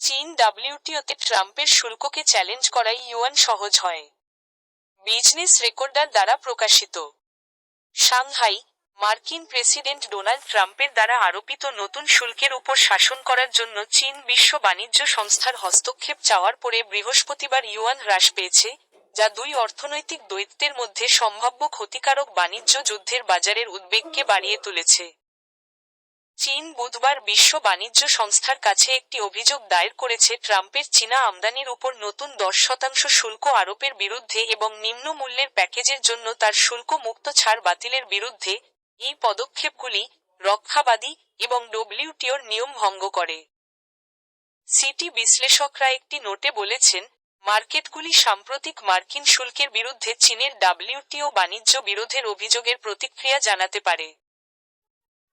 চীন ডাব্লিউটিওতে ট্রাম্পের শুল্ককে চ্যালেঞ্জ করাই ইউয়ান সহজ হয়। বিজনেস রেকর্ডার দ্বারা প্রকাশিত। সাংহাই, মার্কিন প্রেসিডেন্ট ডোনাল্ড ট্রাম্পের দ্বারা আরোপিত নতুন শুল্কের উপর শাসন করার জন্য চীন বিশ্ব বাণিজ্য সংস্থার হস্তক্ষেপ চাওয়ার পরে বৃহস্পতিবার ইউয়ান হ্রাস পেয়েছে, যা দুই অর্থনৈতিক দৈত্যের মধ্যে সম্ভাব্য ক্ষতিকারক বাণিজ্য যুদ্ধের বাজারের উদ্বেগকে বাড়িয়ে তুলেছে। চীন বুধবার বিশ্ব বাণিজ্য সংস্থার কাছে একটি অভিযোগ দায়ের করেছে, ট্রাম্পের চীনা আমদানির উপর নতুন দশ শতাংশ শুল্ক আরোপের বিরুদ্ধে এবং নিম্ন মূল্যের প্যাকেজের জন্য তার শুল্ক মুক্ত ছাড় বাতিলের বিরুদ্ধে এই পদক্ষেপগুলি রক্ষাবাদী এবং ডব্লিউটিওর নিয়ম ভঙ্গ করে। সিটি বিশ্লেষকরা একটি নোটে বলেছেন, মার্কেটগুলি সাম্প্রতিক মার্কিন শুল্কের বিরুদ্ধে চীনের ডাব্লিউটিও বাণিজ্য বিরোধের অভিযোগের প্রতিক্রিয়া জানাতে পারে।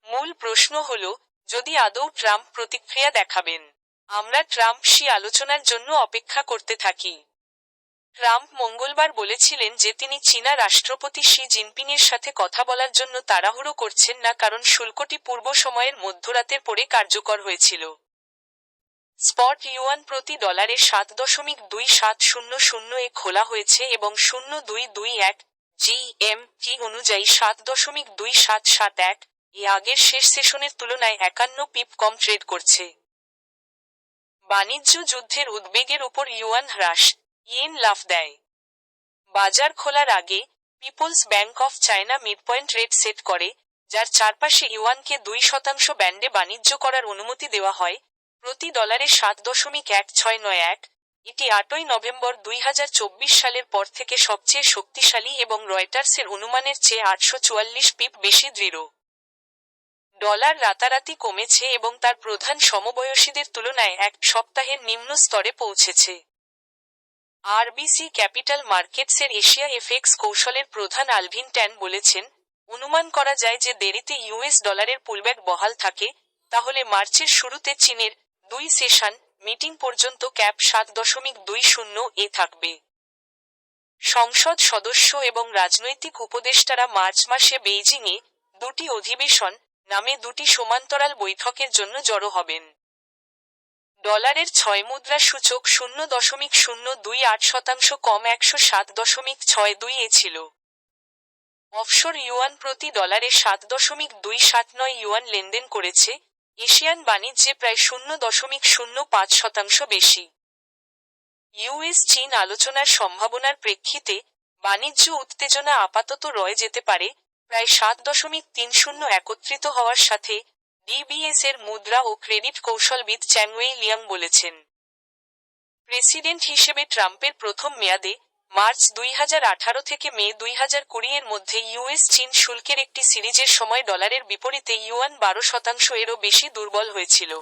মূল প্রশ্ন হল, যদি আদৌ ট্রাম্প প্রতিক্রিয়া দেখাবেন? আমরা ট্রাম্প সি আলোচনার জন্য অপেক্ষা করতে থাকি। ট্রাম্প মঙ্গলবার বলেছিলেন যে তিনি চীনা রাষ্ট্রপতি শি জিনপিংয়ের সাথে কথা বলার জন্য তাড়াহুড়ো করছেন না কারণ শুল্কটি পূর্ব সময়ের মধ্যরাতের পরে কার্যকর হয়েছিল। স্পট ইউয়ান প্রতি ডলারে সাত দশমিক দুই সাত শূন্য শূন্য এ খোলা হয়েছে এবং শূন্য দুই দুই এক জি এম টি অনুযায়ী সাত দশমিক দুই সাত সাত এক এ আগের শেষ সেশনের তুলনায় একান্ন পিপ কম ট্রেড করছে। বাণিজ্য যুদ্ধের উদ্বেগের উপর ইউয়ান হ্রাস, ইয়েন লাফ দেয়। বাজার খোলার আগে people's bank of China midpoint rate set করে, যার চারপাশে ইউয়ানকে দুই শতাংশ ব্যান্ডে বাণিজ্য করার অনুমতি দেওয়া হয়, প্রতি ডলারে সাত দশমিক এক ছয় নয় এক। এটি আটই নভেম্বর দুই হাজার চব্বিশ সালের পর থেকে সবচেয়ে শক্তিশালী এবং রয়টার্সের অনুমানের চেয়ে আটশো চুয়াল্লিশ পিপ বেশি দৃঢ়। ডলার রাতারাতি কমেছে এবং তার প্রধান সমবয়সীদের তুলনায় এক সপ্তাহের নিম্ন স্তরে পৌঁছেছে। আরবিসি ক্যাপিটাল মার্কেটসের এশিয়া এফএক্স কৌশলের প্রধান আলভিন ট্যান বলেছেন, অনুমান করা যায় যে দেরিতে ইউএস ডলারের পুলব্যাক বহাল থাকে, তাহলে মার্চের শুরুতে চীনের দুই সেশন মিটিং পর্যন্ত ক্যাপ সাত দশমিক দুই শূন্য এ থাকবে। সংসদ সদস্য এবং রাজনৈতিক উপদেষ্টারা মার্চ মাসে বেইজিংয়ে দুটি অধিবেশন নামে দুটি সমান্তরাল বৈঠকের জন্য জড়ো হবেন। ডলারের ছয় মুদ্রা সূচক শূন্য দশমিক শূন্য দুই আট শতাংশ কম একশো সাত দশমিক ছয় দুই এ ছিল। অফশোর ইউয়ান প্রতি ডলারে সাত দশমিক দুই সাত নয় ইউয়ান লেনদেন করেছে। এশিয়ান বাণিজ্যে প্রায় শূন্য দশমিক শূন্য পাঁচ শতাংশ বেশি। ইউএস চীন আলোচনার সম্ভাবনার প্রেক্ষিতে বাণিজ্য উত্তেজনা আপাতত রয়ে যেতে পারে প্রায় সাত দশমিক তিন শূন্য একত্রিত হওয়ার সাথে ডিবিএস এর মুদ্রা ও ক্রেডিট কৌশলবিদ চ্যাংওয়ে লিয়াং বলেছেন। প্রেসিডেন্ট হিসেবে ট্রাম্পের প্রথম মেয়াদে মার্চ দুই হাজার আঠারো থেকে মে দুই হাজার কুড়ি এর মধ্যে ইউএস চীন শুল্কের একটি সিরিজের সময় ডলারের বিপরীতে ইউয়ান বারো শতাংশ এরও বেশি দুর্বল হয়েছিল।